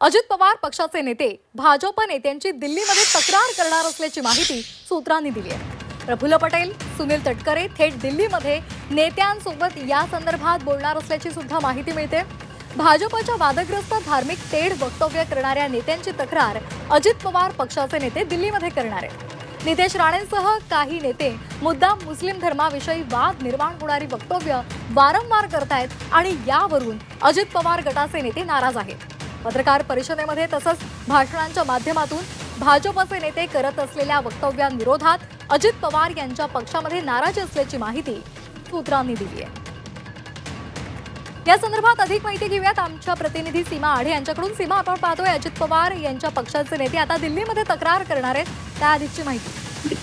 अजित पवार पक्षाचे नेते भाजप नेत्यांची दिल्लीमध्ये तक्रार करणार असल्याची माहिती सूत्रांनी दिली आहे. प्रफुल्ल पटेल सुनील तटकरे थेट दिल्लीमध्ये नेत्यांसोबत या संदर्भात बोलणार असल्याची सुद्धा माहिती मिळते. भाजपच्या वादग्रस्त धार्मिक तेढ वक्तव्य करणाऱ्या नेत्यांची तक्रार अजित पवार पक्षाचे नेते दिल्लीमध्ये करणार आहेत. नितेश राणेंसह काही नेते मुद्दाम मुस्लिम धर्माविषयी वाद निर्माण होणारी वक्तव्य वारंवार करतायत आणि यावरून अजित पवार गटाचे नेते नाराज आहेत. पत्रकार परिषदेमध्ये तसंच भाषणांच्या माध्यमातून भाजपचे नेते करत असलेल्या वक्तव्यांविरोधात अजित पवार यांच्या पक्षामध्ये नाराजी असल्याची माहिती सूत्रांनी दिली आहे. या संदर्भात अधिक माहिती घेऊयात. आमच्या प्रतिनिधी सीमा आढे यांच्याकडून. सीमा आपण पाहतोय अजित पवार यांच्या पक्षाचे नेते आता दिल्लीमध्ये तक्रार करणार आहेत. त्याआधीची माहिती.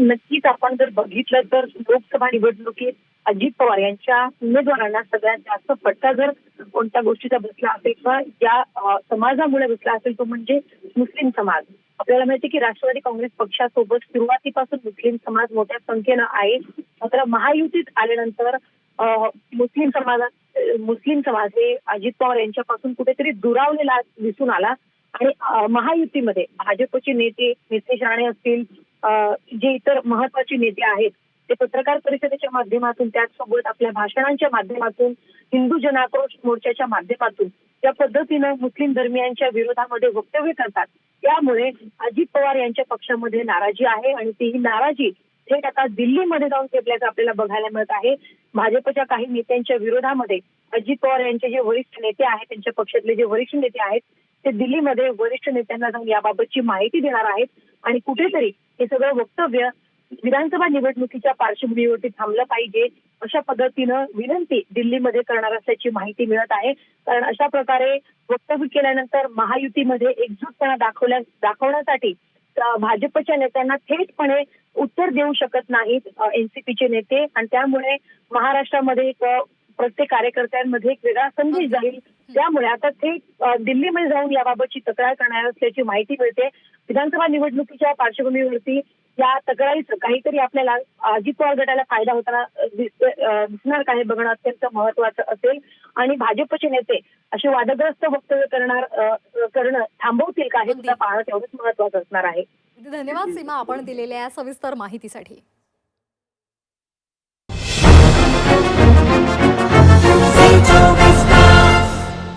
नक्कीच आपण जर बघितलं तर लोकसभा निवडणुकीत अजित पवार यांच्या उमेदवारांना सगळ्यात जास्त फटका जर कोणत्या गोष्टीचा बसला असेल किंवा या समाजामुळे बसला असेल तो म्हणजे मुस्लिम समाज. आपल्याला माहिती की राष्ट्रवादी काँग्रेस पक्षासोबत सुरुवातीपासून मुस्लिम समाज मोठ्या संख्येनं आहे. मात्र महायुतीत आल्यानंतर मुस्लिम समाजात मुस्लिम समाज हे अजित पवार यांच्यापासून कुठेतरी दुरावलेला दिसून आला. आणि महायुतीमध्ये भाजपचे नेते नितेश राणे असतील जे इतर महत्त्वाचे नेते आहेत ते पत्रकार परिषदेच्या माध्यमातून त्याचसोबत आपल्या भाषणांच्या माध्यमातून हिंदू जनाक्रोश मोर्चाच्या माध्यमातून ज्या पद्धतीनं मुस्लिम धर्मियांच्या विरोधामध्ये वक्तव्य करतात. त्यामुळे अजित पवार यांच्या पक्षामध्ये नाराजी आहे आणि ती नाराजी थेट आता दिल्लीमध्ये जाऊन ठेपल्याचं आपल्याला बघायला मिळत आहे. भाजपच्या काही नेत्यांच्या विरोधामध्ये अजित पवार यांचे जे वरिष्ठ नेते आहेत त्यांच्या पक्षातले जे वरिष्ठ नेते आहेत ते दिल्लीमध्ये वरिष्ठ नेत्यांना जाऊन याबाबतची माहिती देणार आहेत. आणि कुठेतरी हे सगळं वक्तव्य विधानसभा निवडणुकीच्या पार्श्वभूमीवरती थांबलं पाहिजे अशा पद्धतीनं विनंती दिल्लीमध्ये करणार असल्याची माहिती मिळत आहे. कारण अशा प्रकारे वक्तव्य केल्यानंतर महायुतीमध्ये एकजूटपणा दाखवल्या दाखवण्यासाठी भाजपच्या नेत्यांना थेटपणे उत्तर देऊ शकत नाहीत एनसीपीचे नेते. आणि त्यामुळे महाराष्ट्रामध्ये एक प्रत्येक कार्यकर्त्यांमध्ये एक वेगळा संदेश जाईल. त्यामुळे आता थेट दिल्लीमध्ये जाऊन याबाबतची तक्रार करणार असल्याची माहिती मिळते. विधानसभा निवडणुकीच्या पार्श्वभूमीवरती या तक्रारीचं काहीतरी आपल्याला अजित पवार गटाला फायदा होताना दिसणार का हे बघणं अत्यंत महत्वाचं असेल. आणि भाजपचे नेते असे वादग्रस्त वक्तव्य करणार करणं थांबवतील का हे सुद्धा पाहणं तेवढंच महत्वाचं असणार आहे. धन्यवाद सीमा आपण दिलेल्या सविस्तर माहितीसाठी.